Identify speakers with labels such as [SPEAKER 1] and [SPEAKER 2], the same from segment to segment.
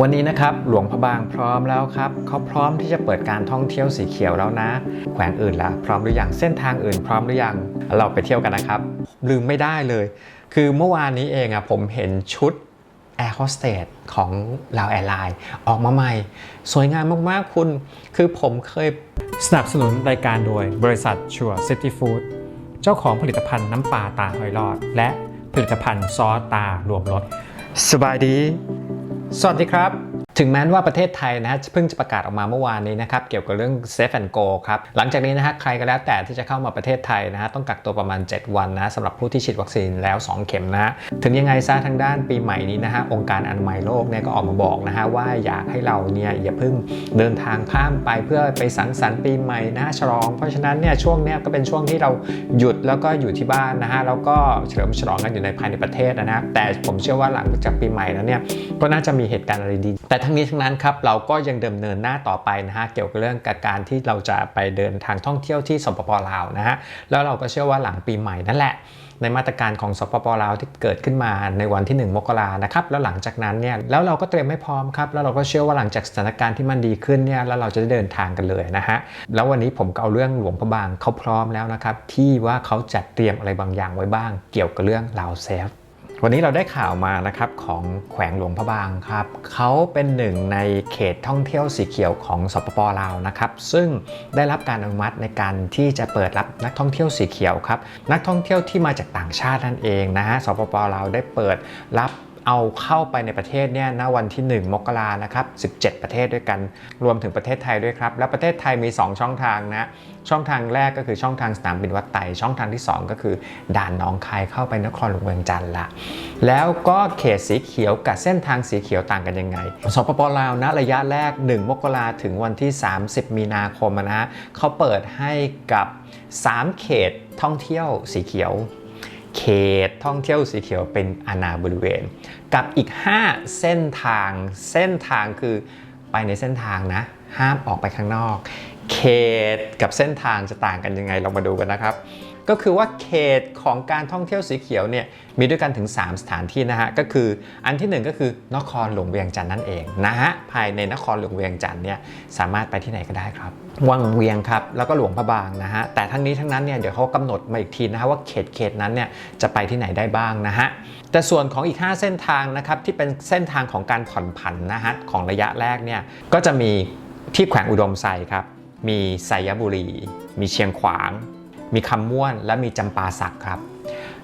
[SPEAKER 1] วันนี้นะครับหลวงพระบางพร้อมแล้วครับเขาพร้อมที่จะเปิดการท่องเที่ยวสีเขียวแล้วนะ แขวงอื่นละพร้อมหรือยังเส้นทางอื่นพร้อมหรือยังเราไปเที่ยวกันนะครับ ลืมไม่ได้เลย คือเมื่อวานนี้เองอะผมเห็นชุดแอร์โฮสเตสของลาวแอร์ไลน์ออกมาใหม่ สวยงามมาก ๆ คุณ คือผมเคย
[SPEAKER 2] สนับสนุนรายการโดยบริษัทชัวร์ซิตี้ฟู้ดเจ้าของผลิตภัณฑ์น้ำปลาตาหอยหลอด และผลิตภัณฑ์ซอสตารวมรส
[SPEAKER 1] สบายดี สวัสดีครับ ถึงแม้ว่าประเทศไทยนะฮะเพิ่งจะประกาศออกมาเมื่อวานนี้นะครับเกี่ยวกับเรื่อง Safe and Go ครับหลังจากนี้นะฮะใครก็แล้วแต่ที่จะเข้ามาประเทศไทยนะฮะต้องกักตัวประมาณ 7 วันนะสำหรับผู้ที่ฉีดวัคซีนแล้ว 2 เข็มนะถึงยังไงซะทางด้านปีใหม่นี้นะฮะองค์การอนามัยโลกเนี่ยก็ออกมาบอกนะฮะว่าอยากให้เราเนี่ยอย่าเพิ่งเดินทางข้ามไปเพื่อไปสังสรรค์ปีใหม่นะฮะฉลอง เพราะฉะนั้นเนี่ยช่วงเนี้ยก็เป็นช่วงที่เราหยุดแล้วก็อยู่ที่บ้านนะฮะแล้วก็เฉลิมฉลองกันอยู่ในภายในประเทศนะฮะแต่ผมเชื่อว่าหลังจากปีใหม่แล้วเนี่ยก็น่าจะมีเหตุการณ์อะไรดีแต่ทั้งนี้ทั้งนั้นครับเราก็ยังดำเนินหน้าต่อไปนะฮะเกี่ยวกับเรื่องการที่เราจะไปเดินทางท่องเที่ยวที่สปปลาวนะฮะแล้วเราก็เชื่อว่าหลังปีใหม่นั่นแหละในมาตรการของสปปลาวที่เกิดขึ้นมาในวันที่ 1 มกรานะครับแล้วหลังจากนั้นเนี่ยแล้วเราก็เตรียมให้พร้อมครับแล้วเราก็เชื่อว่าหลังจากสถานการณ์ที่มันดีขึ้นเนี่ยแล้วเราจะได้เดินทางกันเลยนะฮะแล้ววันนี้ผมก็เอาเรื่องหลวงพระบางเขาพร้อมแล้วนะครับที่ว่าเขาจัดเตรียมอะไรบางอย่างไว้บ้าง เกี่ยวกับเรื่องลาวเซฟ วันนี้เราได้ข่าวมานะครับของแขวงหลวงพระบางครับเขาเป็นหนึ่งในเขตท่องเที่ยวสีเขียวของสปปลาวนะครับซึ่งได้รับการอนุมัติในการที่จะเปิดรับนักท่องเที่ยวสีเขียวครับนักท่องเที่ยวที่มาจากต่างชาตินั่นเองนะฮะสปปลาวได้เปิดรับ เอาเข้าไปในประเทศเนี่ยณวันที่ 1 มกรานะครับ 17 ประเทศด้วยกัน รวมถึงประเทศไทยด้วยครับ และประเทศไทยมี 2 ช่องทางนะ ช่องทางแรกก็คือช่องทางสนามบินวัดไต่ช่องทางที่ 2 ก็คือ ด่านหนองคายเข้าไปนครหลวงเวียงจันทร์ละแล้วก็เขตสีเขียวกับเส้นทางสีเขียวต่างกันยังไง สปปลาวนะระยะแรก 1 มกราถึงวันที่ 30 มีนาคมนะฮะเขาเปิดให้กับ 3 เขตท่องเที่ยวสีเขียว เขตท่องเที่ยวสีเขียวเป็นอาณาบริเวณ กับอีก 5 เส้นทางเส้นทางคือไปในเส้นทางนะ ห้ามออกไปข้างนอก เขตกับเส้นทางจะต่างกันยังไงเรามาดูกันนะครับ ก็คือว่าเขตของการท่องเที่ยวสีเขียวเนี่ยมีด้วยกันถึง 3 สถานที่นะฮะ ก็คืออันที่ 1 ก็คือนครหลวงเวียงจันทร์นั่นเองนะฮะ ภายในนครหลวงเวียงจันทร์เนี่ยสามารถไปที่ไหนก็ได้ครับ วังเวียงครับ แล้วก็หลวงพระบางนะฮะ แต่ทั้งนี้ทั้งนั้นเนี่ยเดี๋ยวเขากำหนดมาอีกทีนะฮะว่าเขตเขตนั้นเนี่ยจะไปที่ไหนได้บ้างนะฮะ แต่ส่วนของอีก 5 เส้นทางนะครับที่เป็นเส้นทางของการผ่อนผันนะฮะของระยะแรกเนี่ยก็จะมีที่แขวงอุดมไซครับ มีไซยบุรี มีเชียงขวาง มีคำม่วนและมีจำปาสักครับ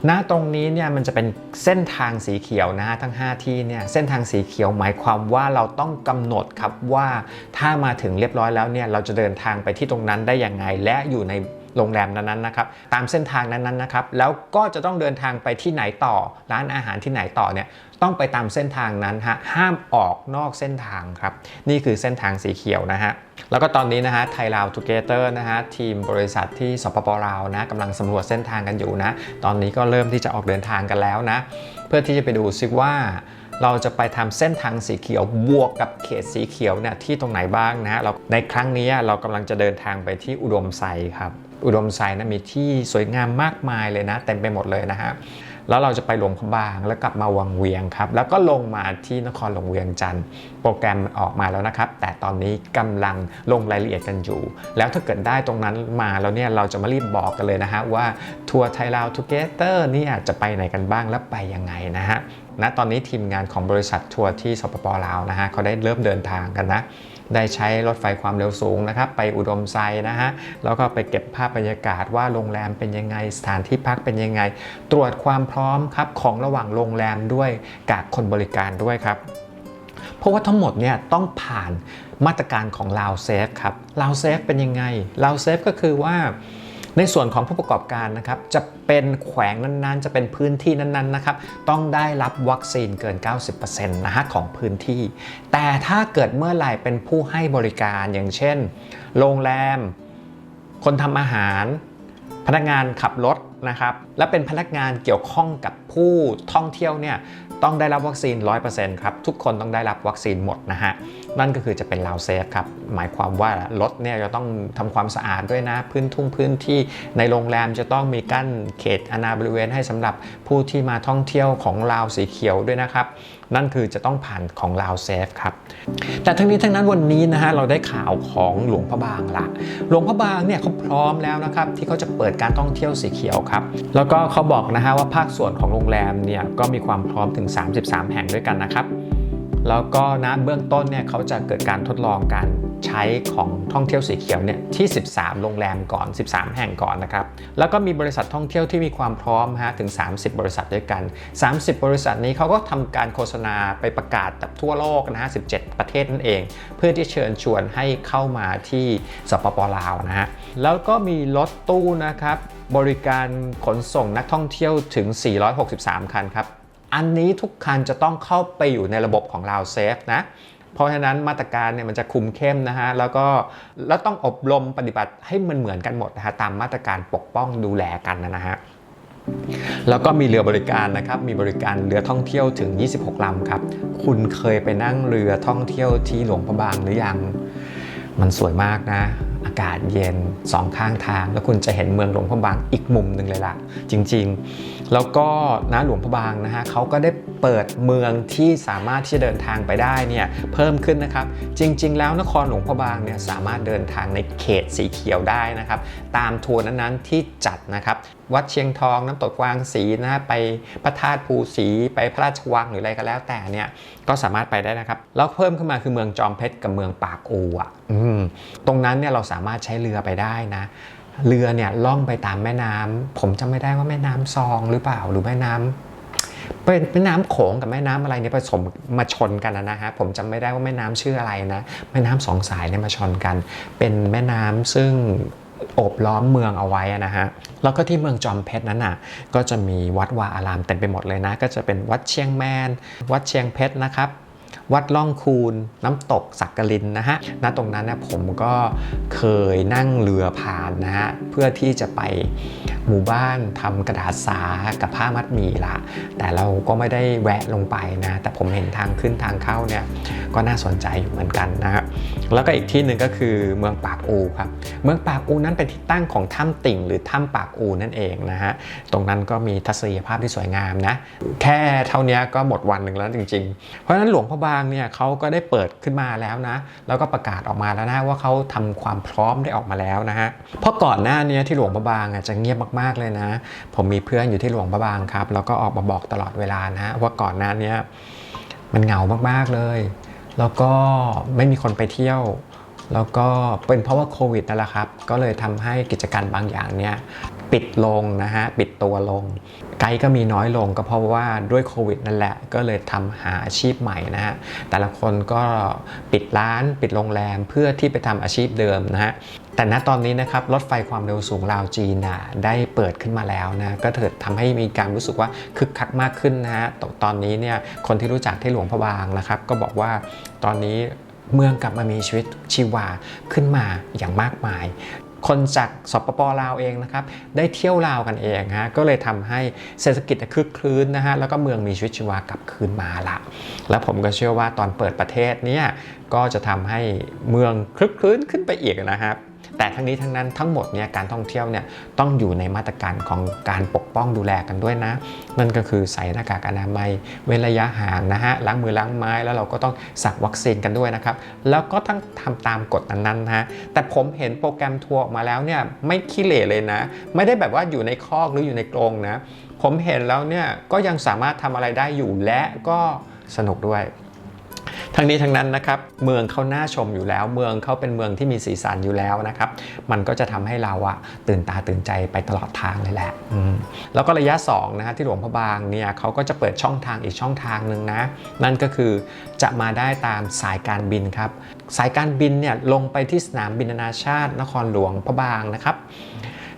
[SPEAKER 1] ณตรงนี้เนี่ยมันจะเป็นเส้นทางสีเขียวนะฮะทั้ง 5 ที่เนี่ยเส้นทางสีเขียวหมายความว่าเราต้องกำหนดครับว่าถ้ามาถึงเรียบร้อยแล้วเนี่ยเราจะเดินทางไปที่ตรงนั้นได้ยังไง และอยู่ใน โรงแรมนั้นๆนะครับตามเส้นทางนั้นๆนะครับแล้วก็จะต้องเดินทางไปที่ไหนต่อ ร้านอาหารที่ไหนต่อเนี่ยต้องไปตามเส้นทางนั้นฮะห้ามออกนอกเส้นทางครับนี่คือเส้นทางสีเขียวนะฮะแล้วก็ตอนนี้นะฮะไทยลาวทูเกเตอร์นะฮะทีมบริษัทที่สปปลาวนะกำลังสำรวจเส้นทางกันอยู่นะตอนนี้ก็เริ่มที่จะออกเดินทางกันแล้วนะเพื่อที่จะไปดูซิว่าเราจะไปทำเส้นทางสีเขียวบวกกับเขตสีเขียวเนี่ยที่ตรงไหนบ้างนะเราในครั้งนี้เรากำลังจะเดินทางไปที่อุดมไซครับ อุดมไซนะมีที่สวยงามมากมายเลยนะเต็มไปหมดเลยนะฮะแล้วเราจะไปหลวงพระบางแล้วกลับมาวังเวียงครับ แล้วก็ลงมาที่นครหลวงเวียงจันทร์โปรแกรมออกมาแล้วนะครับ แต่ตอนนี้กำลังลงรายละเอียดกันอยู่ แล้วถ้าเกิดได้ตรงนั้นมาแล้วเนี่ยเราจะมารีบบอกกันเลยนะฮะว่าทัวร์ไทยลาวทูเกเตอร์นี่ยจะไปไหนกันบ้างและไปยังไงนะฮะณตอนนี้ทีมงานของบริษัททัวร์ที่สปปลาวนะฮะเขาได้เริ่มเดินทางกันนะ ได้ใช้รถไฟความเร็วสูงนะครับ ไปอุดมไซนะฮะ แล้วก็ไปเก็บภาพบรรยากาศว่าโรงแรมเป็นยังไง สถานที่พักเป็นยังไง ตรวจความพร้อมครับของระหว่างโรงแรมด้วยกับคนบริการด้วยครับเพราะว่าทั้งหมดเนี่ยต้องผ่านมาตรการของลาวเซฟครับลาวเซฟเป็นยังไงลาวเซฟก็คือว่า ในส่วนของผู้ประกอบการนะครับจะเป็นแขวงนั้นๆ จะเป็นพื้นที่นั้นๆนะครับต้องได้รับวัคซีนเกิน 90%นะฮะของพื้นที่ แต่ถ้าเกิดเมื่อไหร่เป็นผู้ให้บริการอย่างเช่น โรงแรม คนทำอาหาร พนักงานขับรถนะครับและเป็นพนักงานเกี่ยวข้องกับผู้ท่องเที่ยวเนี่ยต้องได้รับวัคซีน 100%ครับทุกคนต้องได้รับวัคซีนหมดนะฮะ นั่นก็คือจะเป็นลาวเซฟครับ หมายความว่ารถเนี่ยจะต้องทำความสะอาดด้วยนะ พื้นทุ่งพื้นที่ในโรงแรมจะต้องมีกั้นเขตอาณาบริเวณให้สำหรับผู้ที่มาท่องเที่ยวของลาวสีเขียวด้วยนะครับ นั่นคือจะต้องผ่านของลาวเซฟครับ แต่ทั้งนี้ทั้งนั้นวันนี้นะฮะเราได้ข่าวของหลวงพระบางละหลวงพระบางเนี่ยเขาพร้อมแล้วนะครับที่เขาจะเปิดการท่องเที่ยวสีเขียวครับ แล้วก็เขาบอกนะฮะว่าภาคส่วนของโรงแรมเนี่ยก็มีความพร้อมถึง 33 แห่งด้วยกันนะครับ แล้วก็นะเบื้องต้นเนี่ยเขาจะเกิดการทดลองการใช้ของท่องเที่ยวสีเขียวเนี่ยที่ 13 โรงแรมก่อน 13 แห่งก่อนนะครับ แล้วก็มีบริษัทท่องเที่ยวที่มีความพร้อมฮะถึง 30 บริษัทด้วยกัน 30 บริษัทนี้เขาก็ทำการโฆษณาไปประกาศแบบทั่วโลกนะฮะ 17 ประเทศนั่นเอง เพื่อที่เชิญชวนให้เข้ามาที่สปปลาวนะฮะ แล้วก็มีรถตู้นะครับบริการขนส่งนักท่องเที่ยวถึง 463 คันครับ อันนี้ทุกคันจะต้องเข้าไปอยู่ในระบบของเราเซฟนะเพราะฉะนั้นมาตรการเนี่ยมันจะคุมเข้มนะฮะแล้วก็แล้วต้องอบรมปฏิบัติให้มันเหมือนกันหมดนะฮะตามมาตรการปกป้องดูแลกันนะฮะแล้วก็มีเรือบริการนะครับ มีบริการเรือท่องเที่ยวถึง 26 ลำครับ คุณเคยไปนั่งเรือท่องเที่ยวที่หลวงพระบางหรือยัง มันสวยมากนะ อากาศเย็นสองข้างทาง แล้วคุณจะเห็นเมืองหลวงพระบางอีกมุมหนึ่งเลยล่ะ จริง แล้วก็นะหลวงพระบางนะฮะเขาก็ได้เปิดเมืองที่สามารถที่จะเดินทางไปได้เนี่ยเพิ่มขึ้นนะครับ จริง ๆ แล้วนครหลวงพระบางเนี่ยสามารถเดินทางในเขตสีเขียวได้นะครับ ตามทัวร์นั้นๆที่จัดนะครับ วัดเชียงทองน้ำตกกวางสีนะฮะไปพระธาตุภูสีไปพระราชวังหรืออะไรก็แล้วแต่เนี่ยก็สามารถไปได้นะครับแล้วเพิ่มขึ้นมาคือเมืองจอมเพชรกับเมืองปากอูอะตรงนั้นเนี่ยเราสามารถใช้เรือไปได้นะ เรือเนี่ยล่องไปตามแม่น้ำผมจำไม่ได้ว่าแม่น้ำซองหรือเปล่าหรือแม่น้ำเป็นแม่น้ำโขงกับแม่น้ำอะไรเนี่ยผสมมาชนกันนะฮะผมจำไม่ได้ว่าแม่น้ำชื่ออะไรนะแม่น้ำสองสายเนี่ยมาชนกัน เป็นแม่น้ำซึ่งโอบล้อมเมืองเอาไว้นะฮะ แล้วก็ที่เมืองจอมเพชรนั้นน่ะ ก็จะมีวัดวาอารามเต็มไปหมดเลยนะ ก็จะเป็นวัดเชียงแมน วัดเชียงเพชรนะครับ วัดล่องคูนน้ำตกสักกลินนะฮะ ณ ตรงนั้นนะผมก็เคยนั่งเรือผ่านนะฮะ เพื่อที่จะไปหมู่บ้านทำกระดาษสากับผ้ามัดหมี่ละ แต่เราก็ไม่ได้แวะลงไปนะ แต่ผมเห็นทางขึ้นทางเข้าเนี่ย ก็น่าสนใจอยู่เหมือนกันนะฮะ แล้วก็อีกที่หนึ่งก็คือเมืองปากอูครับ เมืองปากอูนั้นเป็นที่ตั้งของถ้ำติ่ง หรือถ้ำปากอูนั่นเองนะฮะ ตรงนั้นก็มีทัศนียภาพที่สวยงามนะ แค่เท่านี้ก็หมดวันหนึ่งแล้วจริง ๆ เพราะฉะนั้นหลวงพระบางเนี่ยเขาก็ได้เปิดขึ้นมาแล้วนะ แล้วก็ประกาศออกมาแล้วนะว่าเขาทำความพร้อมได้ออกมาแล้วนะฮะเพราะก่อนหน้านี้ที่หลวงพระบางอะจะเงียบมากๆเลยนะ ผมมีเพื่อนอยู่ที่หลวงพระบางครับ แล้วก็ออกมาบอกตลอดเวลานะฮะว่าก่อนหน้านี้มันเหงามากๆเลย แล้วก็ไม่มีคนไปเที่ยวแล้วก็เป็นเพราะว่าโควิดนั่นแหละครับ ก็เลยทำให้กิจการบางอย่างเนี่ยปิดลงนะฮะ ปิดตัวลง ไกด์ก็มีน้อยลงก็เพราะว่าด้วยโควิดนั่นแหละ ก็เลยทำหาอาชีพใหม่นะฮะ แต่ละคนก็ปิดร้านปิดโรงแรมเพื่อที่ไปทำอาชีพเดิมนะฮะแต่ณตอนนี้นะครับรถไฟความเร็วสูงลาวจีนน่ะได้เปิดขึ้นมาแล้วนะก็เถิดทำให้มีการรู้สึกว่าคึกคักมากขึ้นนะฮะตตอนนี้เนี่ยคนที่รู้จักที่หลวงพระบางนะครับ ก็บอกว่าตอนนี้เมืองกลับมามีชีวิตชีวาขึ้นมาอย่างมากมาย คนจากสปปลาวเองนะครับได้เที่ยวลาวกันเองฮะก็เลยทำให้เศรษฐกิจคึกคลื้นนะฮะแล้วก็เมืองมีชีวิตชีวากลับคืนมาละแล้วผมก็เชื่อว่าตอนเปิดประเทศเนี่ยก็จะทำให้เมืองคึกคลื้นขึ้นไปอีกนะครับ แต่ทั้งนี้ทั้งนั้นทั้งหมดเนี่ยการท่องเที่ยวเนี่ยต้องอยู่ในมาตรการของการปกป้องดูแลกันด้วยนะ นั่นก็คือใส่หน้ากากอนามัย เว้นระยะห่างนะฮะล้างมือล้างไม้แล้วเราก็ต้องสักวัคซีนกันด้วยนะครับ แล้วก็ต้องทำตามกฎนั้นๆนะฮะแต่ผมเห็นโปรแกรมทัวร์ออกมาแล้วเนี่ยไม่ขี้เหร่เลยนะ ไม่ได้แบบว่าอยู่ในคอกหรืออยู่ในกรงนะ ผมเห็นแล้วเนี่ยก็ยังสามารถทำอะไรได้อยู่และก็สนุกด้วย ทั้งนี้ทั้งนั้นนะครับเมืองเขาน่าชมอยู่แล้ว เมืองเขาเป็นเมืองที่มีสีสันอยู่แล้วนะครับมันก็จะทำให้เราอะตื่นตาตื่นใจไปตลอดทางเลยแหละแล้วก็ระยะ2นะฮะที่หลวงพระบางเนี่ยเขาก็จะเปิดช่องทางอีกช่องทางหนึ่งนะ นั่นก็คือจะมาได้ตามสายการบินครับ สายการบินเนี่ยลงไปที่สนามบินนานาชาติ นครหลวงพระบางนะครับ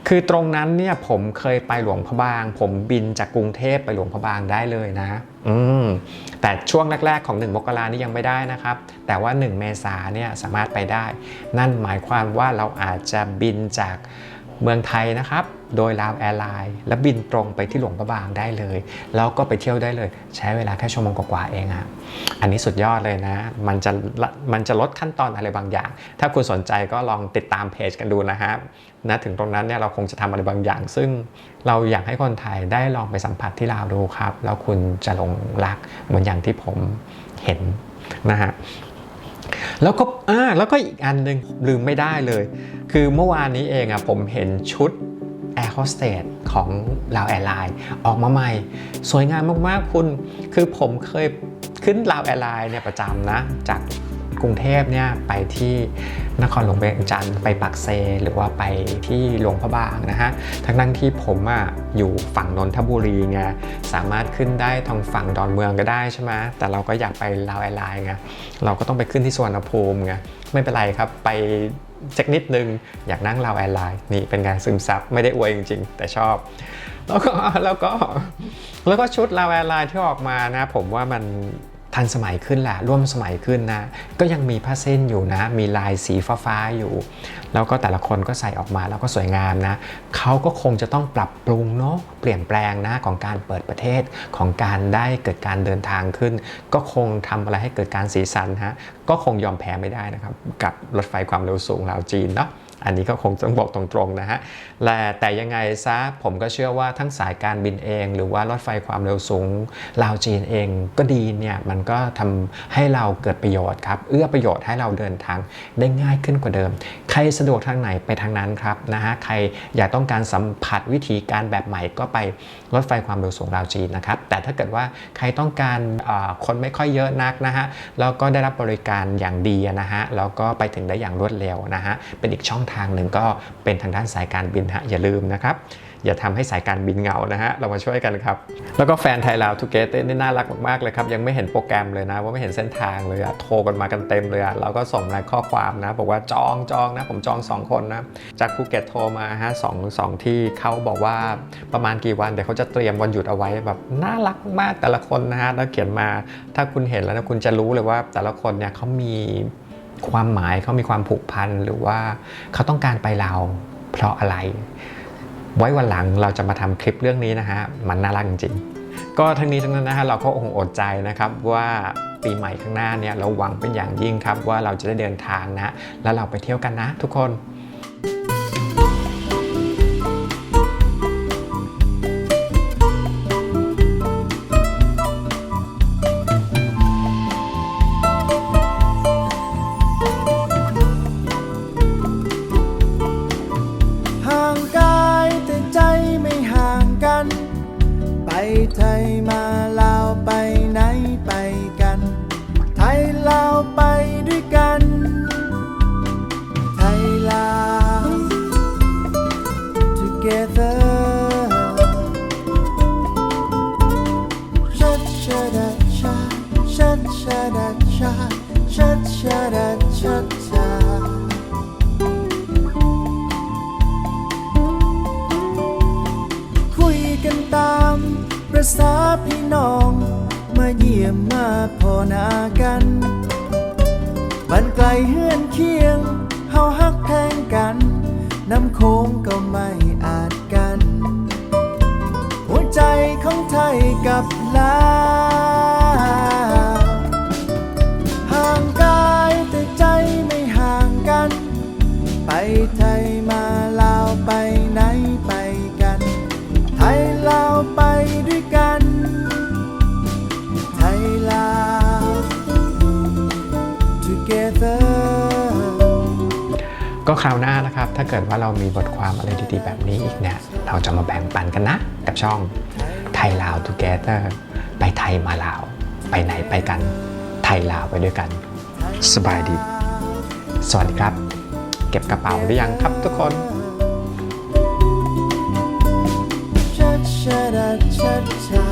[SPEAKER 1] คือตรงนั้นเนี่ยผมเคยไปหลวงพระบาง ผมบินจากกรุงเทพไปหลวงพระบางได้เลยนะ อืมแต่ช่วงแรกๆของ 1 มกรานี่ยังไม่ได้นะครับ แต่ว่า 1 เมษาเนี่ยสามารถไปได้ นั่นหมายความว่าเราอาจจะบินจากเมืองไทยนะครับ โดยลาวแอร์ไลน์แล้วบินตรงไปที่หลวงพระบางได้เลย แล้วก็ไปเที่ยวได้เลย ใช้เวลาแค่ชั่วโมงกว่าๆเองอะอันนี้สุดยอดเลยนะ มันจะมันจะลดขั้นตอนอะไรบางอย่าง ถ้าคุณสนใจก็ลองติดตามเพจกันดูนะฮะนะถึงตรงนั้นเนี่ยเราคงจะทำอะไรบางอย่าง ซึ่งเราอยากให้คนไทยได้ลองไปสัมผัสที่ลาวดูครับ แล้วคุณจะหลงรักเหมือนอย่างที่ผมเห็นนะฮะแล้วก็อ่าแล้วก็อีกอันหนึ่งลืมไม่ได้เลย คือเมื่อวานนี้เองอะผมเห็นชุด Air Hostess ของลาวแอร์ไลน์ออกมาใหม่ สวยงามมากๆคุณ คือผมเคยขึ้นลาวแอร์ไลน์เนี่ยประจำนะ จากกรุงเทพเนี่ยไปที่นครหลวงเวียงจันทร์ไปปักเซ หรือว่าไปที่หลวงพระบางนะฮะ ทั้งนั้นที่ผมอะอยู่ฝั่งนนทบุรีไง สามารถขึ้นได้ทางฝั่งดอนเมืองก็ได้ใช่ไหมแต่เราก็อยากไปลาวแอร์ไลน์ไง เราก็ต้องไปขึ้นที่สวนภูมิไง ไม่เป็นไรครับ ไป สักนิดนึง อยากนั่งลาวแอร์ไลน์นี่เป็นการซึมซับไม่ได้อวยจริง ๆ แต่ชอบ แล้วก็แล้วก็แล้วก็ชุดลาวแอร์ไลน์ที่ออกมานะ ผมว่ามัน ทันสมัยขึ้นแหละร่วมสมัยขึ้นนะ ก็ยังมีผ้าเส้นอยู่นะ มีลายสีฟ้าๆอยู่ แล้วก็แต่ละคนก็ใส่ออกมาแล้วก็สวยงามนะเขาก็คงจะต้องปรับปรุงเนาะเปลี่ยนแปลงนะของการเปิดประเทศของการได้เกิดการเดินทางขึ้น ก็คงทำอะไรให้เกิดการสีสันฮะก็คงยอมแพ้ไม่ได้นะครับ กับรถไฟความเร็วสูงลาวจีนเนาะ อันนี้ก็คงต้องบอกตรงๆนะฮะและแต่ยังไงซะผมก็เชื่อว่าทั้งสายการบินเอง หรือว่ารถไฟความเร็วสูงลาวจีนเองก็ดีเนี่ยมันก็ทำให้เราเกิดประโยชน์ครับ เอื้อประโยชน์ให้เราเดินทางได้ง่ายขึ้นกว่าเดิม ใครสะดวกทางไหนไปทางนั้นครับนะฮะใครอยากต้องการสัมผัสวิธีการแบบใหม่ก็ไปรถไฟความเร็วสูงลาวจีนนะครับแต่ถ้าเกิดว่าใครต้องการคนไม่ค่อยเยอะนักนะฮะแล้วก็ได้รับบริการอย่างดีนะฮะแล้วก็ไปถึงได้อย่างรวดเร็วนะฮะเป็นอีกช่องทางางหนึ่งก็เป็นทางด้านสายการบินฮะอย่าลืมนะครับอย่าทำให้สายการบินเหงานะฮะ เรามาช่วยกันครับ แล้วก็แฟนไทยลาวทูเกเต้นี่น่ารักมาก ๆ เลยครับ ยังไม่เห็นโปรแกรมเลยนะ ว่าไม่เห็นเส้นทางเลยอะโทรกันมากันเต็มเลยอะเราก็ส่งรายข้อความนะ บอกว่าจองจองนะ ผมจอง 2 คนนะ จากภูเก็ตโทรมาฮะสองสองที่เขาบอกว่าประมาณกี่วัน เดี๋ยวเขาจะเตรียมวันหยุดเอาไว้แบบน่ารักมากแต่ละคนนะฮะแล้วเขียนมาถ้าคุณเห็นแล้วนะคุณจะรู้เลยว่าแต่ละคนเนี่ยเขามี ความหมายเขามีความผูกพันหรือว่าเขาต้องการไปเราเพราะอะไร ไว้วันหลังเราจะมาทำคลิปเรื่องนี้นะฮะ มันน่ารักจริงๆก็ทั้งนี้ทั้งนั้นนะฮะเราก็คงอดใจนะครับว่าปีใหม่ข้างหน้าเนี่ยเราหวังเป็นอย่างยิ่งครับว่าเราจะได้เดินทางนะ แล้วเราไปเที่ยวกันนะทุกคน
[SPEAKER 3] ยมาลาวไปไหนไปกัน ไทยลาวไปด้วยกัน ไทยลาว together ชัดชะดาชาชัดชะดาชาชัดชะดาชัด ษาพี่น้อง มาเยี่ยมมาพอนากันบันไกลเฮือนเคียง เฮาฮักแพงกัน น้ำโค้งก็ไม่อาจกัน หัวใจของไทยกับลาว
[SPEAKER 1] ความอะไรดีๆแบบนี้อีกเนี่ย เราจะมาแบ่งปันกันนะ กับช่องไทยลาว Together ไปไทยมาลาว ไปไหนไปกัน ไทยลาวไปด้วยกัน สบายดี สวัสดีครับ เก็บกระเป๋าหรือยังครับทุกคน
[SPEAKER 3] cha cha da cha cha